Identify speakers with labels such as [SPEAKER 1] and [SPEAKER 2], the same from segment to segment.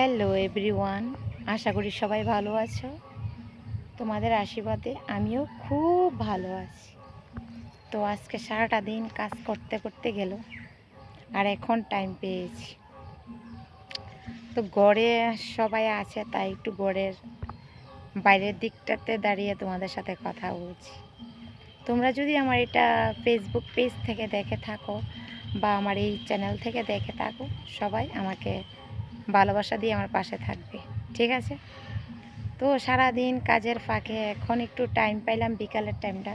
[SPEAKER 1] Hello everyone আশা করি সবাই ভালো আছো। তোমাদের আশীর্বাদে আমিও খুব ভালো আছি। তো আজকে সারাটা দিন কাজ করতে করতে গেল, আর এখন টাইম পেয়েছি। তো গড়ে সবাই আছে, তাই একটু গড়ের বাইরের দিকটাতে দাঁড়িয়ে তোমাদের সাথে কথা বলছি। তোমরা যদি আমার এটা ফেসবুক পেজ থেকে দেখে থাকো, বা আমার এই চ্যানেল থেকে দেখে থাকো, সবাই আমাকে ভালোবাসা দিয়ে আমার পাশে থাকবে, ঠিক আছে? তো সারা দিন কাজের ফাঁকে এখন একটু টাইম পাইলাম বিকালের টাইমটা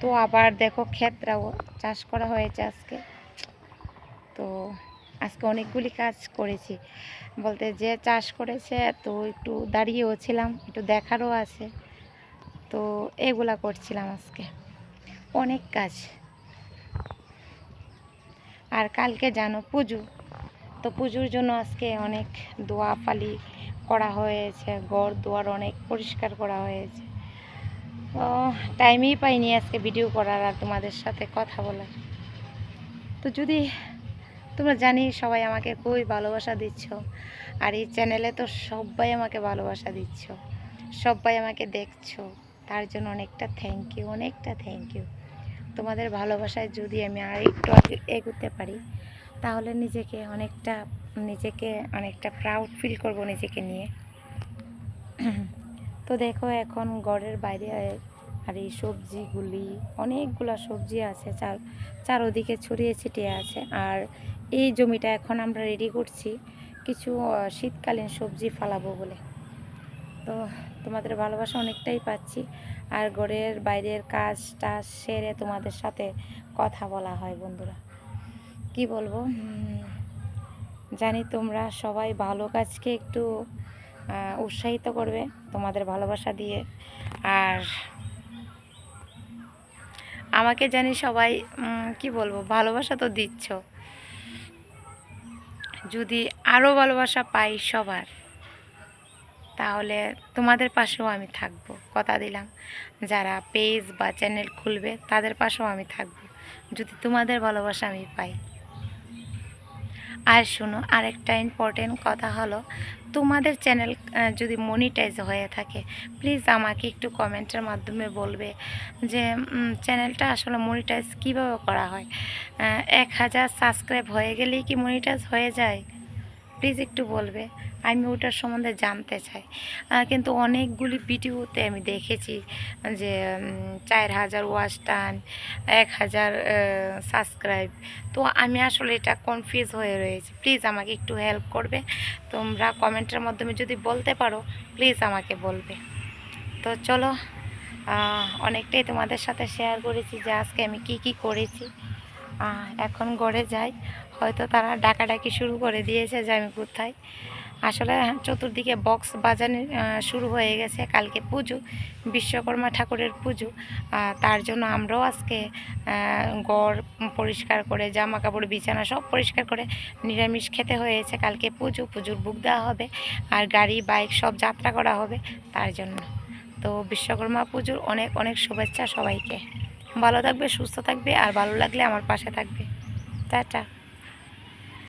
[SPEAKER 1] তো আবার দেখো ক্ষেতরাও, চাষ করা হয়েছে আজকে। তো আজকে অনেকগুলি কাজ করেছি। বলতে যে চাষ করেছে, তো একটু দাঁড়িয়েও ছিলাম, একটু দেখারও আছে। তো এগুলা করছিলাম আজকে। অনেক কাজ। আর কালকে জানো পুজো। তো পুজোর জন্য আজকে অনেক দোয়া পালি করা হয়েছে, ঘর দুয়ার অনেক পরিষ্কার করা হয়েছে। তো টাইমই পাইনি আজকে ভিডিও করার আর তোমাদের সাথে কথা বলার। তো যদি তোমরা জানি সবাই আমাকে খুবই ভালোবাসা দিচ্ছ, আর এই চ্যানেলে তো সবাই আমাকে ভালোবাসা দিচ্ছ, সবাই আমাকে দেখছ, তার জন্য অনেকটা থ্যাংক ইউ অনেকটা থ্যাংক ইউ তোমাদের ভালোবাসায় যদি আমি আর একটু এগোতে পারি তাহলে নিজেকে অনেকটা নিজেকে অনেকটা প্রাউড ফিল করব নিজেকে নিয়ে। তো দেখো এখন ঘরের বাইরে আর এই সবজিগুলি, অনেকগুলো সবজি আছে, চার, চারোদিকে ছড়িয়ে ছিটিয়ে আছে। আর এই জমিটা এখন আমরা রেডি করছি কিছু শীতকালীন সবজি ফালাবো বলে। তো তোমাদের ভালোবাসা অনেকটাই পাচ্ছি। আর ঘরের বাইরের কাজ টাজ সেরে তোমাদের সাথে কথা বলা হয় বন্ধুরা। কি বলব? জানি তোমরা সবাই ভালো কাজকে একটু উৎসাহিত করবে তোমাদের ভালোবাসা দিয়ে। আর আমাকে জানি সবাই কি বলব, ভালোবাসা তো দিচ্ছ। যদি আরও ভালোবাসা পাই সবার, তাহলে তোমাদের পাশেও আমি থাকব, কথা দিলাম। যারা পেজ বা চ্যানেল খুলবে, তাদের পাশেও আমি থাকব। যদি তোমাদের ভালোবাসা আমি পাই। আর শোনো, আরেকটা ইম্পর্টেন্ট কথা হলো, তোমাদের চ্যানেল যদি মনিটাইজ হয়ে থাকে প্লিজ আমাকে একটু কমেন্টের মাধ্যমে বলবে যে চ্যানেলটা আসলে মনিটাইজ কীভাবে করা হয়? এক হাজার সাবস্ক্রাইব হয়ে গেলেই কি মনিটাইজ হয়ে যায়? প্লিজ একটু বলবে, আমি ওটার সম্বন্ধে জানতে চাই। কিন্তু অনেকগুলি ভিডিওতে আমি দেখেছি যে চার হাজার ওয়াচ টান, এক হাজার সাবস্ক্রাইব। তো আমি আসলে এটা কনফিউজ হয়ে রয়েছি। প্লিজ আমাকে একটু হেল্প করবে। তোমরা কমেন্টের মাধ্যমে যদি বলতে পারো, প্লিজ আমাকে বলবে। তো চলো অনেকটাই তোমাদের সাথে শেয়ার করেছি যে আজকে আমি কি কি করেছি। এখন গড়ে যাই হয়তো তারা ডাকাডাকি শুরু করে দিয়েছে যে আমি কোথায়। আসলে চতুর্দিকে বক্স বাজানো শুরু হয়ে গেছে। কালকে পুজো, বিশ্বকর্মা ঠাকুরের পুজো। তার জন্য আমরাও আজকে গড় পরিষ্কার করে জামা কাপড় বিছানা সব পরিষ্কার করে নিরামিষ খেতে হয়েছে। কালকে পুজো, পুজোর বুক দেওয়া হবে আর গাড়ি, বাইক সব যাত্রা করা হবে তার জন্য। তো বিশ্বকর্মা পুজোর অনেক অনেক শুভেচ্ছা সবাইকে। ভালো থাকবে সুস্থ থাকবে আর ভালো লাগলে আমার পাশে থাকবে। টাটা।